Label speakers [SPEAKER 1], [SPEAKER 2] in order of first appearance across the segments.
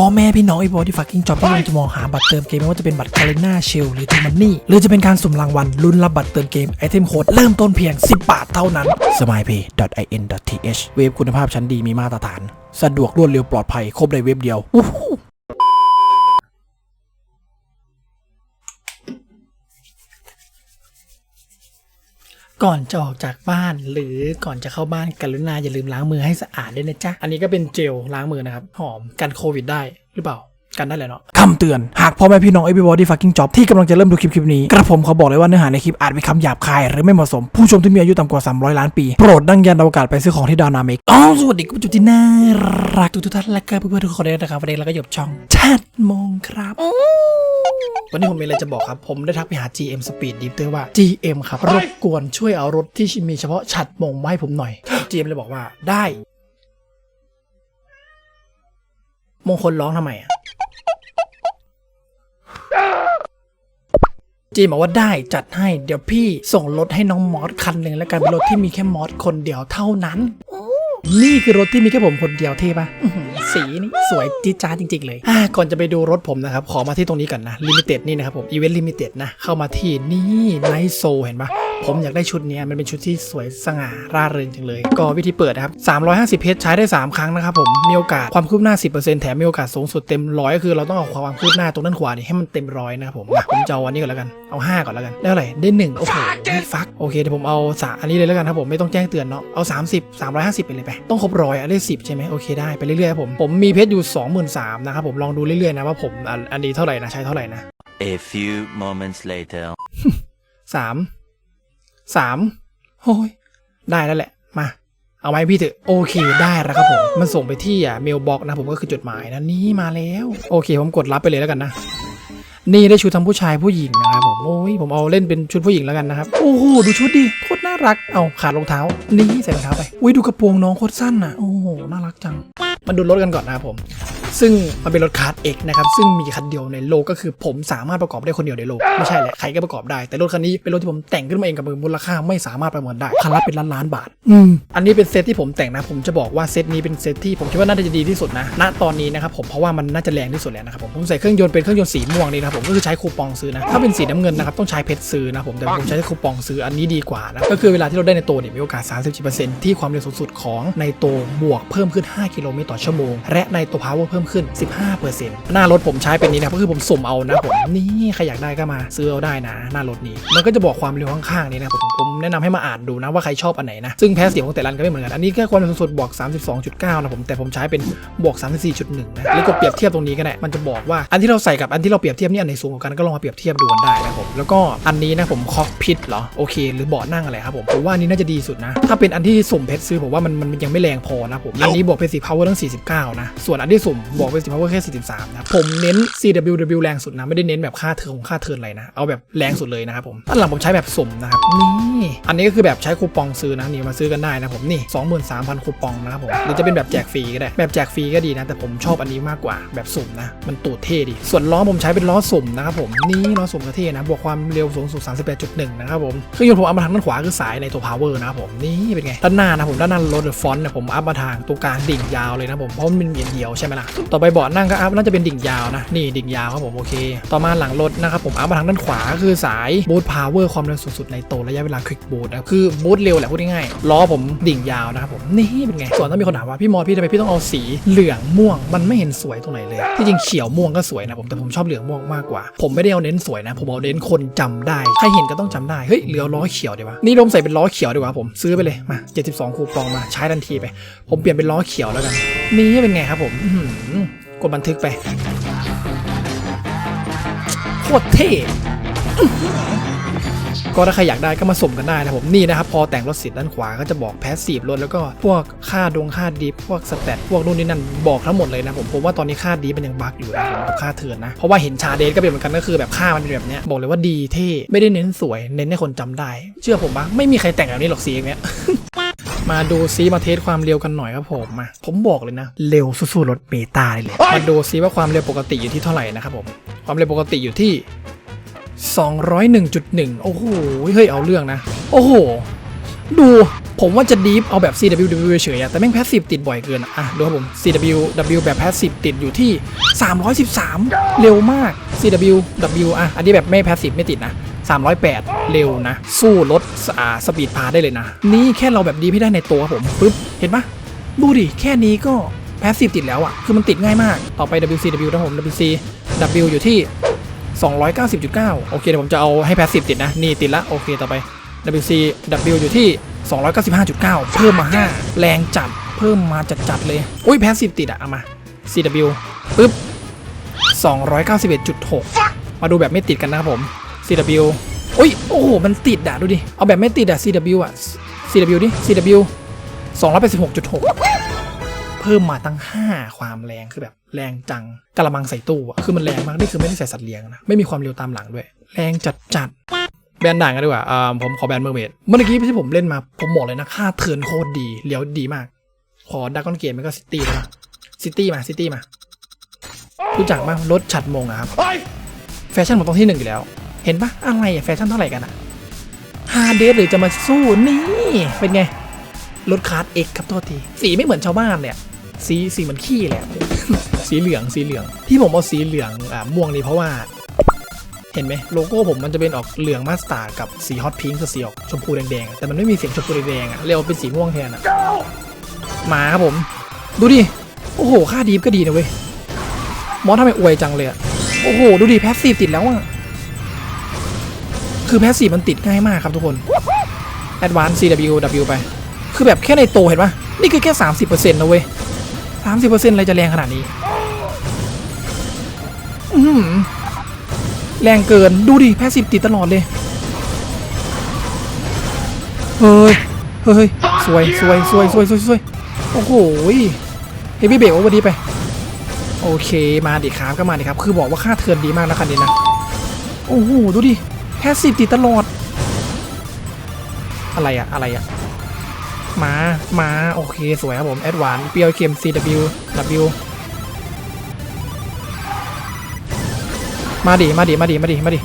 [SPEAKER 1] พ่อแม่พี่น้องไอ้บอที่ฟักกิ้งจ็อบที่กำลังจะมองหาบัตรเติมเกมไม่ว่าจะเป็นบัตรคาริน่าเชลหรือทูมันนี่หรือจะเป็นการสุ่มรางวัลลุ้นรับบัตรเติมเกมไอเทมโค้ดเริ่มต้นเพียง 10 บาทเท่านั้น smilepay.in.th เว็บคุณภาพชั้นดีมีมาตรฐาน สะดวกรวดเร็วปลอดภัยครบในเว็บเดียว ก่อนจะออกจากบ้านหรือก่อนจะเข้าบ้านกรุณาอย่าลืมล้างมือให้สะอาดด้วยนะจ๊ะ อันนี้ก็เป็นเจลล้างมือนะครับ หอมกันโควิดได้หรือเปล่า กันได้แหละเนาะคำเตือน หากพ่อแม่พี่น้อง everybody fucking job ที่กำลังจะเริ่มดูคลิปคลิปนี้ กระผมขอบอกเลยว่าเนื้อหาในคลิปอาจมีคำหยาบคาย หรือไม่เหมาะสม ผู้ชมที่มีอายุต่ำกว่า 300 ล้านปี โปรดดังยันอวกาศไปซื้อของที่ดาวนาเมกอ๋อสวัสดีคุณผู้ชมที่น่ารักทุกๆท่านและก็เพื่อนๆทุกคนด้วยนะครับวันนี้เราก็หยบช่องแชทมงครับวันนี้ผมมีอะไรจะบอกครับ ผมได้ทักไปหา GM Speed d i f t e r ว่า GM ครับรบกวนช่วยเอารถที่มีเฉพาะฉัดมงมาให้ผมหน่อย GM เลยบอกว่าได้ มงคลร้องทำไมอะ จีบอกว่าได้จัดให้เดี๋ยวพี่ส่งรถให้น้องมอสคันหนึ่งแล้วกันเป็นรถที่มีแค่มอสคนเดียวเท่านั้น นี่คือรถที่มีแค่ผมคนเดียวเท่ปะอื้อหือสีนี่สวยจี๊ดจ้าดจริง ๆ เลยอ่าก่อนจะไปดูรถผมนะครับ ขอมาที่ตรงนี้ก่อนนะลิมิเต็ดนี่นะครับผมอีเวนต์ลิมิเต็ดนะ เข้ามาที่นี่ไนโซเห็นปะ ผมอยากได้ชุดเนี้ยมันเป็นชุดที่สวยสง่าร่าเริงจังเลย ก็วิธีเปิดนะครับ 350 เพชรใช้ได้ 3 ครั้งนะครับผม มีโอกาสความคืบหน้า 10%แถมมีโอกาสสูงสุดเต็มร้อยก็คือเราต้องเอาความคืบหน้าตรงด้านขวานี่ให้มันเต็มร้อยนะครับผมอะผมจะเอาอันนี้ก่อนแล้วกัน เอา 5 ก่อนแล้วกัน ได้เท่าไหร่ได้หนึ่งโอ้โหไม่ฟัก โอเคเดี๋ยวผมเอาสาอันนี้เลยแล้วกันครับผมไม่ต้องแจ้งเตือนเนาะ เอา 30 350 ไปเลยไป ต้องครบร้อยอะได้ 10 ใช่ไหมโอเคได้ไปเรื่อยๆครับผม ผมมีเพชรอยู่ 23,000นะครับผมลองดูเรื่อยๆนะว่าผมอันอันนี้เท่าไหร่นะใช้เท่าไหร่นะ
[SPEAKER 2] A few moments later.
[SPEAKER 1] สาม สามโอ้ยได้แล้วแหละ มา เอาไหมพี่เถอะโอเคได้แล้วครับผม มันส่งไปที่อะเมลบ็อกนะผมก็คือจดหมายนะนี่มาแล้ว โอเคผมกดรับไปเลยแล้วกันนะ นี่ได้ชุดทั้งผู้ชายผู้หญิงนะครับผมโอ้ยผมเอาเล่นเป็นชุดผู้หญิงแล้วกันนะครับโอ้โหดูชุดดิโคตรน่ารักเอาขาดรองเท้า นี่ใส่รองเท้าไปอุ้ยดูกระโปรงน้องโคตรสั้นอะโอ้โหน่ารักจังมาดูรถกันก่อนนะครับผม ซึ่งมันเป็นรถคาร์ดเอกนะครับ ซึ่งมีคันเดียวในโลกก็คือผมสามารถประกอบได้คนเดียวในโลก ไม่ใช่แหละ ใครก็ประกอบได้ แต่รถคันนี้เป็นรถที่ผมแต่งขึ้นมาเองกับมือมูลค่าไม่สามารถประเมินได้ คันละเป็นล้านล้านบาท อืม อันนี้เป็นเซตที่ผมแต่งนะ ผมจะบอกว่าเซตนี้เป็นเซตที่ผมคิดว่าน่าจะดีที่สุดนะ ณ ตอนนี้นะครับผม เพราะว่ามันน่าจะแรงที่สุดแล้วนะครับผม ผมใส่เครื่องยนต์เป็นเครื่องยนต์สีม่วงนี่นะครับผมก็คือใช้คูปองซื้อนะ ถ้าเป็นสีน้ำเงินนะครับต้องใช้เพชรซื้อนะผมแต่ผมใช้คูปองซื้ออันนี้ดีกว่านะก็คือเวลาที่เราได้ในโตเนี่ยมีโอกาส30%ที่ความเร็วสูงสุดของในโตบวกเพิ่มขึ้น 5 กิโลเมตรต่อชั่วโมง และในตัว power เพิ่มขึ้น 15%หน้ารถผมใช้เป็นนี้นะก็คือผมสุ่มเอานะผมนี่ใครอยากได้ก็มาซื้อเอาได้นะ หน้ารถนี้ มันก็จะบอกความเร็วข้างๆนี้นะผมผมแนะนำให้มาอ่านดูนะว่าใครชอบอันไหนนะซึ่งแพ้เสียงของแต่ละอันก็ไม่เหมือนกันอันนี้แค่ความเร็วสูงสุดบวก 32.9 นะผมแต่ผมใช้เป็นบวก 34.1 นะหรือกดเปรียบเทียบตรงนี้ก็ได้มันจะบอกว่าอันที่เราใส่กับอันที่เราเปรียบเทียบนี่อันไหนสูงกว่ากันก็ลองมาเปรียบเทียบดูกันได้นะผมแล้วก็อันนี้นะผมคอกพิทเหรอโอเค หรือเบาะนั่งอะไรครับผมผมว่านี้น่าจะดีสุดนะ ถ้าเป็นอันที่สุ่มเพชรซื้อผมว่ามันมันยังไม่แรงพอนะผมอันนี้บวกเพชรสี power ตั้ง 49 นะ ส่วนอันที่สุ่มบวกเพชรสี power แค่ 43 นะ ผมเน้น CWW แรงสุดนะ ไม่ได้เน้นแบบค่าเทิร์นค่าเทิร์นอะไรนะ เอาแบบแรงสุดเลยนะครับผมอันหลังผมใช้แบบสุ่มนะครับนี่อันนี้ก็คือแบบใช้คูปองซื้อนะนี่มาซื้อกันได้นะผมนี่23,000คูปองนะครับผมหรือจะเป็นแบบแจกฟรีก็ได้แบบแจกฟรีก็ดีนะแต่ผมชอบอันนี้มากกว่าแบบสุ่มนะมันตูดเท่ดีส่วนล้อผมใช้เป็นล้อสุ่มนะครับผมนี่ล้อสุ่มก็เทนะบวกความเร็วสูงสุด 38.1 นะครับผมเครื่องยนต์ผมอัพมาทางด้านขวาคือสายในตัว power นะครับผมนี่เป็นไงด้านหน้านะผมด้านหน้ารถฟอนต์เนี่ยผมอัพมาทางตัวกลางดิ่งยาวเลยนะผมเพราะมันเป็นเหรียญเดียวใช่ไหมล่ะต่อไปเบาะนั่งก็อัพน่าจะเป็นดิ่งยาวนะนี่ดิ่งยาวครับผมโอเค ต่อมาหลังรถนะครับผมอัพมาทางด้านขวาคือสายบูทพาวเวอร์ความเร็วสูงสุดในตัวระยะเวลาควิกบูทนะคือบูทเร็วแหละพูดง่ายๆล้อผมดิ่งยาวนะครับผมนี่เป็นไงส่วนถ้ามีคนถามว่าพี่มอพี่ทำไมพี่ต้องเอาสีเหลืองม่วง มันไม่เห็นสวยตรงไหนเลยที่จริงเขียวม่วงก็สวยนะผมแต่ผมชอบเหลืองม่วงมากกว่า ผมไม่ได้เอาเน้นสวยนะ ผมเอาเน้นคนจำได้ ใครเห็นก็ต้องจำได้ เฮ้ยเหลือล้อเขียวดีวะนี่ลมใส่เป็นล้อเขียวดีกว่าผมซื้อไปเลยมา 72 คูปองมาใช้ทันทีไป ผมเปลี่ยนเป็นล้อเขียวแล้วกัน นี่เป็นไงครับผมกดบันทึกไปโคตรเท่ ก็ถ้าใครอยากได้ก็มาสุ่มกันได้นะผมนี่นะครับพอแต่งรถสิทธิ์ด้านขวาก็จะบอกแพสซีฟรถแล้วก็พวกค่าดงค่าดิฟพวกสแตทพวกนู่นนี่นั่นบอกทั้งหมดเลยนะผมผมว่าตอนนี้ค่าดีมันยังบักอยู่นะผมกับค่าเถื่อนนะเพราะว่าเห็นชาเดทก็เป็นเหมือนกันก็คือแบบค่ามันเป็นแบบเนี้ยบอกเลยว่าดีเท่ไม่ได้เน้นสวยเน้นให้คนจำได้ เชื่อผมปะไม่มีใครแต่งแบบนี้หรอกสีอย่างเนี้ยมาดูซิมาเทสความเร็วกันหน่อยครับผมมาผมบอกเลยนะ เร็วสู้ๆรถเบต้าเลยเลยมาดูซิว่าความเร็วปกติอยู่ที่เท่าไหร่นะครับผมความเร็วปกติอยู่ที่ 201.1 โอ้โห เฮ้ย เอาเรื่องนะ โอ้โห ดูผมว่าจะดีฟเอาแบบ CWW เฉยอะแต่แม่งแพสซีฟติดบ่อยเกินอะอะดูครับผม CWW แบบแพสซีฟติดอยู่ที่ 313 เร็วมาก CWW อะอันนี้แบบไม่แพสซีฟไม่ติดนะ 308 เร็วนะ สู้รถอ่าสปีดพาได้เลยนะ นี่แค่เราแบบดีไม่ได้ในตัวครับผมปึ๊บ เห็นปะดูดิ แค่นี้ก็แพสซีฟติดแล้วอะคือมันติดง่ายมาก ต่อไป WCW นะผม WCW อยู่ที่ 290.9 โอเคเดี๋ยวผมจะเอาให้แพสซีฟติดนะ นี่ติดละโอเคต่อไป WCW อยู่ที่ 295.9 เพิ่มมา 5 แรงจัด เพิ่มมาจัดๆเลย อุ้ยแพสซีฟติดอะเอามา CW ปึ๊บ 291.6 มาดูแบบไม่ติดกันนะครับผม CW อุ้ยโอ้โหมันติดอะดูดิ เอาแบบไม่ติดอะ CW อะ CW ดิ CW 286.6 พิ่มมาตั้ง 5 ความแรงคือแบบแรงจังกระมังใส่ตู้อะคือมันแรงมากนี่คือไม่ได้ใส่สัตว์เลี้ยงนะไม่มีความเร็วตามหลังด้วย แรงจัดจัดๆแบนด่างกันดีกว่าอ่าผมขอแบนเมอร์เมดเมื่อกี้ที่ผมเล่นมาผมบอกเลยนะค่าเทิร์นโคตรดีเลี้ยวดีมาก ขอดักกอนเกมมันก็ซิตี้นะซิตี้มาซิตี้มารู้จักป่ะรถฉัดมงอะครับแฟชั่นผมต้องที่หนึ่งอยู่แล้ว เห็นปะอะไรอะแฟชั่นเท่าไหร่กันอะฮาเดสหรือจะมาสู้นี่เป็นไงรถคาร์ดเอ็กครับโทษทีสีไม่เหมือนชาวบ้านเลยอะ สีสีเหมือนขี้เลยอะสีเหลืองสีเหลือง ที่ผมเอาสีเหลืองอ่าม่วงนี่เพราะว่า เห็นไหมโลโก้ผมมันจะเป็นออกเหลืองมาสตาร์กับสีฮอตพิงค์กับสีออกชมพูแดงๆแต่มันไม่มีเสียงชมพูแดงๆอะเรียกว่าเป็นสีม่วงแทนอะมาครับผม ดูดิ โอ้โห ค่าดีฟก็ดีนะเว้ย มอสทำไมอวยจังเลยอะโอ้โห ดูดิ แพสซีฟติดแล้วอะคือแพสซีฟมันติดง่ายมากครับทุกคน Advanced CWW ไป คือแบบแค่ในโตเห็นปะนี่คือแค่ 30%นะเว้ย 30%อะไรจะแรงขนาดนี้แรงเกินดูดิแพสซีฟติดตลอดเลย เฮ้ย เฮ้ยสวยสวยสวยสวยสวยสวยโอ้โหเฮฟวี่เบรกโอเวอร์ดีไป โอเคมาดิครับก็มาดิครับ คือบอกว่าค่าเทิร์นดีมากนะคันนี้นะ โอ้โห ดูดิแพสซีฟติดตลอด อะไรอะอะไรอะ มามาโอเคสวยครับผมแอดวานเปียวเกม CW W มาดิมาดิมาดิมาดิมาดิ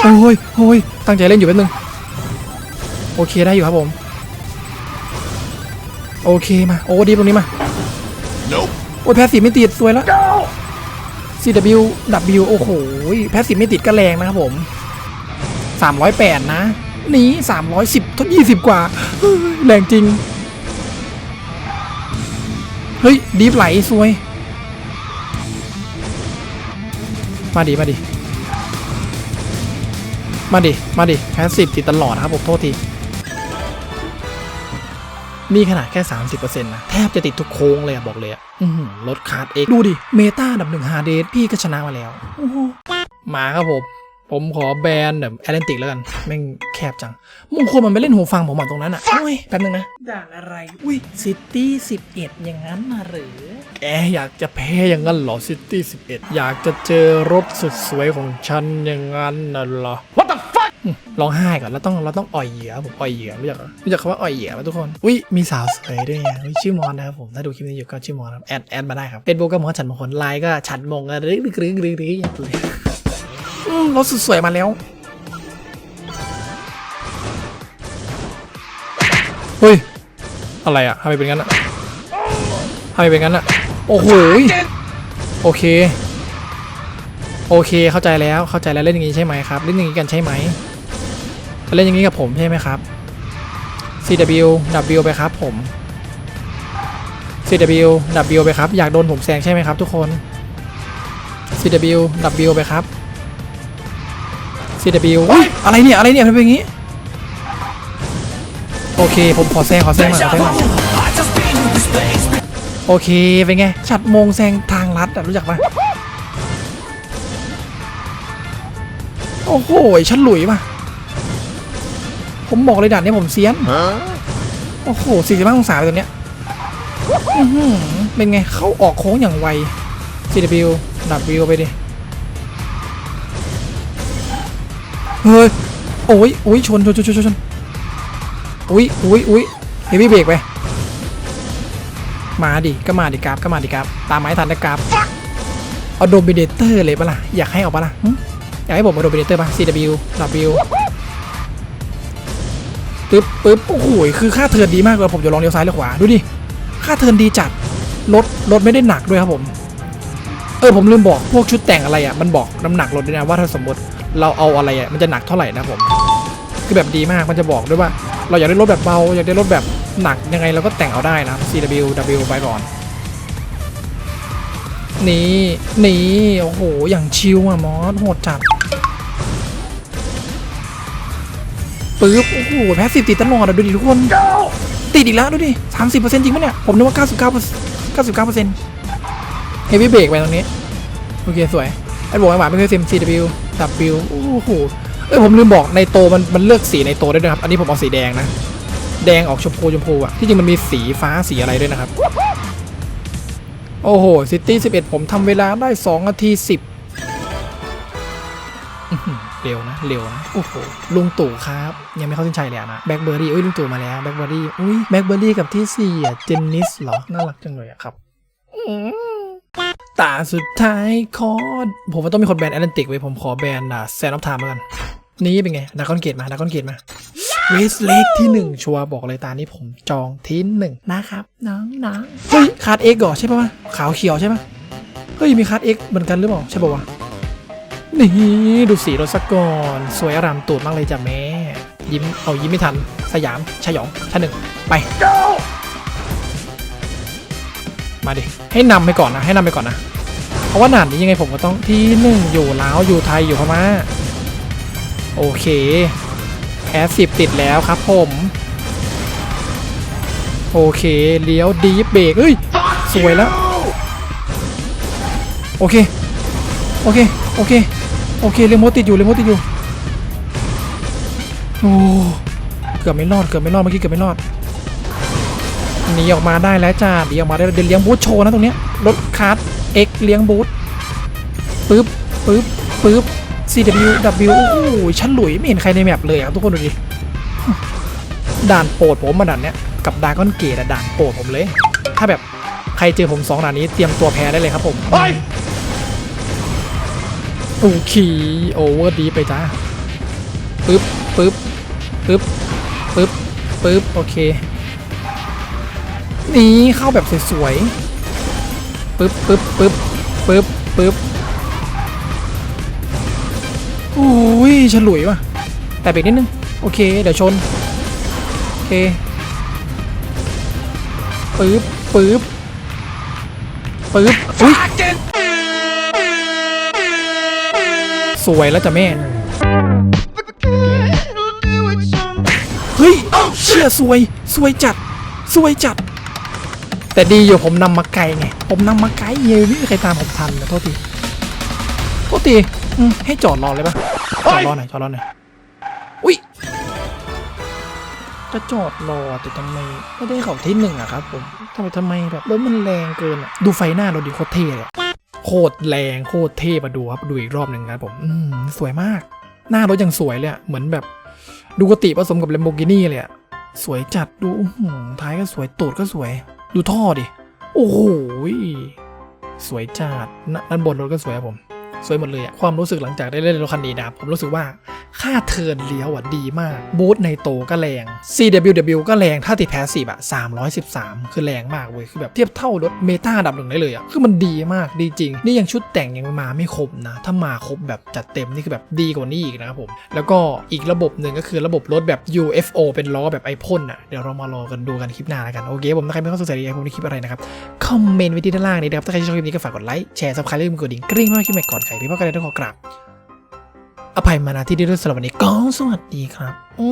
[SPEAKER 1] โอ้ยโอ้ยตั้งใจเล่นอยู่แป๊บนึง โอเคได้อยู่ครับผม โอเคมาโอ้ดีตรงนี้มา โอ้ยแพสซีฟไม่ติดสวยแล้ว CW W โอ้โห แพสซีฟไม่ติดก็แรงนะครับผม 308 นะ นี้ 310ทด20 กว่า แรงจริง เฮ้ย ดีฟไหลสวย มาดิ มาดิ มาดิ มาดิแพสซีฟติดตลอดนะครับผมโทษทีนี่ขนาดแค่ 30%นะ แทบจะติดทุกโค้งเลยอะบอกเลยอะรถคาร์ดเอกดูดิ เมตาดับหนึ่งฮาเดสพี่ก็ชนะมาแล้วหมาครับผม ผมขอแบนแบบแอตแลนติกแล้วกัน แม่งแคบจังมงคลมันไปเล่นหูฟังผมอะตรงนั้นอะโอ้ยแป๊บนึงนะ ด่านอะไร อุ้ยซิตี้สิบเอ็ดอย่างนั้นนะหรือแกอยากจะแพ้อย่างนั้นเหรอซิตี้สิบเอ็ดอยากจะเจอรถสุดสวยของฉันอย่างนั้นน่ะเหรอ What the fuck ร้องไห้ก่อนเราต้องเราต้องอ่อยเหยื่อผมอ่อยเหยื่อรู้จักเหรอรู้จักคำว่าอ่อยเหยื่อไหมทุกคนอุ้ยมีสาวสวยด้วยไงอุ้ยชื่อมอนนะครับผมถ้าดูคลิปนี้อยู่ก็ชื่อมอนครับแอดแอดมาได้ครับเฟซบุ๊กก็มอนฉันมงคลไลน์ก็ฉันมงอะรึกรึกรึกรึกรึกอย่างเลย อืมรถสุดสวยมาแล้วเฮ้ยอะไรอะทำไมเป็นงั้นอะทำไมเป็นงั้นอะโอ้โหโอเค โอเคเข้าใจแล้วเข้าใจแล้วเล่นอย่างนี้ใช่ไหมครับ เล่นอย่างนี้กันใช่ไหมจะเล่นอย่างนี้กับผมใช่ไหมครับ CW W ไปครับผม CW W ไปครับ อยากโดนผมแซงใช่ไหมครับทุกคน CW W ไปครับ CW อุ๊ยอะไรเนี่ย อะไรเนี่ยมันเป็นอย่างนี้ โอเค ผมขอแซงขอแซงหน่อยขอแซงหน่อยโอเค เป็นไง ฉัดโมงแซงทางลัดอะรู้จักปะโอ้โหฉันหลุยป่ะผมบอกเลยด่านนี้ผมเซียน โอ้โหสี่สิบห้าองศาเลยตัวเนี้ยอื้อหือเป็นไง เข้าออกโค้งอย่างไว CW W ไปดิ เฮ้ยโอ้ยโอ้ยชนชนชนชนชนอุ้ยอุ้ยอุ้ยเฮฟวี่เบรกไปมาดิก็มาดิกราฟก็มาดิกราฟตามไม้ทันนะกราฟเอาโดมิเดเตอร์เลยปะล่ะอยากให้เอาปะล่ะอยากให้ผมมาโดมิเนเตอร์ปะ CW W ปึ๊บปึ๊บโอ้โหคือค่าเทินดีมากเลยผมจะลองเลี้ยวซ้ายหรือขวาดูดิค่าเทินดีจัดรถรถไม่ได้หนักด้วยครับผม เออผมลืมบอกพวกชุดแต่งอะไรอะมันบอกน้ำหนักรถด้วยนะว่าถ้าสมมติ เราเอาอะไรอะมันจะหนักเท่าไหร่นะผมคือแบบดีมากมันจะบอกด้วยว่า เราอยากได้รถแบบเบาอยากได้รถแบบหนักยังไงเราก็แต่งเอาได้นะ CW W ไปก่อนนี่นี่โอ้โห อย่างชิลอะมอสโหดจัดปึ๊บ โอ้โห แพสซีฟติดตลอดอะ ดูดิทุกคน ติดอีกแล้ว ดูดิสามสิบเปอร์เซ็นต์จริงปะเนี่ย ผมนึกว่าเก้าสิบเก้าเก้าสิบเก้าเปอร์เซ็นต์เฮฟวี่เบรกไปตรงนี้ โอเค สวย ไอ้บอกไอ้หวานไม่เคยซิม CW W โอ้โหเอ้ยผมลืมบอกในโตมันมันเลือกสีในโตได้ด้วยครับ อันนี้ผมเอาสีแดงนะ แดงออกชมพูชมพูอะที่จริงมันมีสีฟ้าสีอะไรด้วยนะครับ โอ้โหซิตี้11ผมทำเวลาได้2นาที10อื้อหือเร็วนะเร็วนะโอ้โหลุงตู่ครับ ยังไม่เข้าเส้นชัยเลยนะแบ็คเบอร์รี่อุ้ยลุงตู่มาแล้วแบ็คเบอร์รี่อุ้ยแบ็คเบอร์รี่กับที่สี่อะเจนนิสเหรอน่ารักจังเลยอะครับอื ตาสุดท้ายคอร์ดผมว่าต้องมีคนแบนแอตแลนติกไว้ผมขอแบนอะแซนออฟไทม์แล้วกัน นี่เป็นไงดากอนเกตมาดากอนเกตมาเวสเล็กที่หนึ่งชัวบอกเลยตานี้ผมจองที่หนึ่งนะครับน้องน้องเฮ้ยคาร์ดเอ็กเหรอใช่ปะวะขาวเขียวใช่ปะเฮ้ยมีคาร์ดเอ็กเหมือนกันหรือเปล่าใช่ปะวะนี่ดูสีรถสักก่อนสวยอารามตูดมากเลยจ้ะแม่ยิ้มเอายิ้มไม่ทันสยามชยองชั้นหนึ่งไป มาดิ ให้นำไปก่อนนะ ให้นำไปก่อนนะ เพราะว่าหนานนี้ยังไงผมก็ต้องที่หนึ่งอยู่ลาวอยู่ไทยอยู่พม่าโอเคแอสสิบติดแล้วครับผม โอเคเลี้ยวดีเบรกเฮ้ย สวยแล้ว โอเค โอเค โอเค โอเคเรโมติดอยู่เรโมติดอยู่โอ้เกือบไม่รอดเกือบไม่รอดเมื่อกี้เกือบไม่รอด หนีออกมาได้แล้วจ้าหนีออกมาได้แล้วเดี๋ยวเลี้ยงบูธโชว์นะตรงเนี้ยรถคาร์ดเอ็กเลี้ยงบูธปึ๊บปึ๊บปึ๊บ CW W โอ้โหฉันหลุยไม่เห็นใครในแมปเลยอะทุกคนดูดิด่านโปรดผมมาด่านเนี้ยกับดากอนเกตอะด่านโปรดผมเลย ถ้าแบบใครเจอผมสองด่านนี้เตรียมตัวแพ้ได้เลยครับผมโอเคโอเวอร์ดีไปจ้าปึ๊บปึ๊บปึ๊บปึ๊บปึ๊บโอเค นี่เข้าแบบสวยๆปึ๊บปึ๊บปึ๊บปึ๊บปึ๊บโอ้ยฉลุยว่ะ แต่เบรกนิดนึง โอเค เดี๋ยวชน โอเคปึ๊บปึ๊บปึ๊บอุ้ยสวยแล้วจ้ะแม่ เฮ้ยเชี่ยสวย สวยจัด สวยจัด แต่ดีอยู่ผมนำมาไกลไง ผมนำมาไกลเยอะไม่มีใครตามผมทันนะโทษทีโทษทีอืมให้จอดรอเลยปะจอดรอหน่อยจอดรอหน่อยอุ้ยจะจอดรอแต่ทำไมไม่ได้เขาที่หนึ่งอะครับผมทำไมทำไมแบบรถมันแรงเกินอะดูไฟหน้ารถดิโคตรเท่เลยอะโคตรแรงโคตรเท่มาดูครับดูอีกรอบหนึ่งครับผมอืมสวยมาก หน้ารถยังสวยเลยอะเหมือนแบบดูกติผสมกับ Lamborghini เลยอะสวยจัดดูอื้อหือท้ายก็สวยตูดก็สวย ดูท่อดิ โอ้โหสวยจัดนะด้านบนรถก็สวยครับผม สวยหมดเลยอะความรู้สึกหลังจากได้เล่นรถคันนี้นะครับผมรู้สึกว่า ค่าเทินเลี้ยวอะดีมาก บูทในโตก็แรง CWW ก็แรงถ้าติดแพสซีฟอะ313 คือแรงมากเว้ย คือแบบเทียบเท่ารถเมตาดับหนึ่งได้เลยอะ คือมันดีมากดีจริง นี่ยังชุดแต่งยังมาไม่ครบนะ ถ้ามาครบแบบจัดเต็มนี่คือแบบดีกว่านี้อีกนะครับผม แล้วก็อีกระบบหนึ่งก็คือระบบรถแบบ UFO เป็นล้อแบบไอพ่นอะ เดี๋ยวเรามารอกันดูกันคลิปหน้าแล้วกันโอเคผมถ้าใครไม่เข้าสนใจอะไรผมในคลิปอะไรนะครับคอมเมนต์ไว้ที่ด้านล่างนี้นะครับถ้าใครชอบคลิปนี้ก็ฝากกดไลค์แชร์ซับสไครต์และกดดิ่งกริ๊งมากคลิปใหม่ก่อนใครพี่พ่อกันเลยต้องขอกราบ อภัยมาณที่นี้ด้วยสำหรับวันนี้ก็สวัสดีครับอื